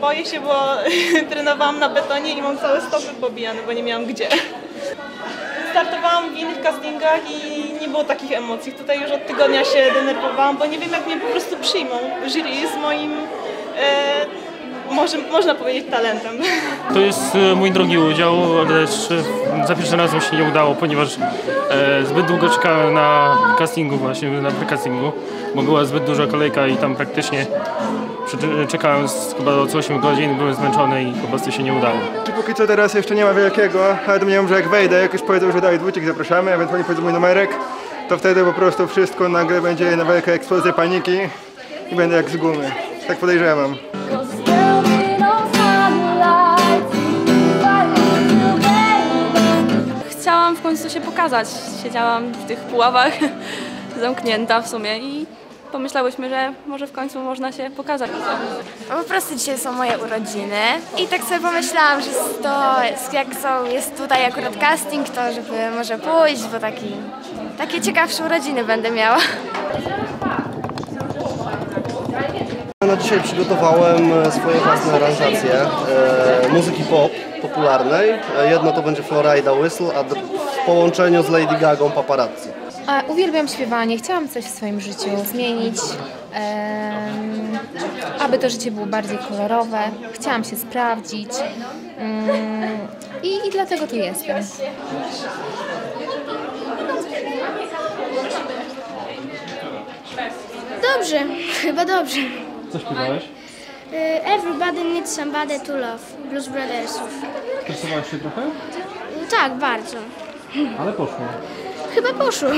Boję się, bo trenowałam na betonie i mam całe stopy pobijane, bo nie miałam gdzie. Startowałam w innych castingach i nie było takich emocji. Tutaj już od tygodnia się denerwowałam, bo nie wiem jak mnie po prostu przyjmą. Jury z moim, e, może, można powiedzieć, talentem. To jest e, mój drugi udział, lecz e, za pierwszym razem się nie udało, ponieważ e, zbyt długo czekałem na castingu właśnie, na castingu, bo była zbyt duża kolejka i tam praktycznie czekałem chyba od 8 godzin, byłem zmęczony i po prostu się nie udało. Czy póki co teraz jeszcze nie ma wielkiego, ale domniemam, że jak wejdę, jak już powiedzą, że Dawid Wójcik zapraszamy, ewentualnie powiedzą mój numerek, to wtedy po prostu wszystko nagle będzie jedna wielka eksplozja paniki i będę jak z gumy. Tak podejrzewam. Chciałam w końcu się pokazać. Siedziałam w tych puławach zamknięta w sumie i pomyślałyśmy, że może w końcu można się pokazać. Po prostu dzisiaj są moje urodziny i tak sobie pomyślałam, że to jak są, jest tutaj akurat casting, to żeby może pójść, bo taki, takie ciekawsze urodziny będę miała. Na dzisiaj przygotowałem e, swoje własne aranżacje e, muzyki pop popularnej. E, jedno to będzie Florida Whistle, a w połączeniu z Lady Gagą Paparazzi. A, Uwielbiam śpiewanie, chciałam coś w swoim życiu zmienić, em, aby to życie było bardziej kolorowe. Chciałam się sprawdzić mm, i, i dlatego tu jestem. Dobrze, chyba dobrze. Co śpiewałeś? Y, Everybody needs somebody to love, Blues Brothersów. Stresowałaś się trochę? Tak, bardzo. Ale poszło. Chyba poszło.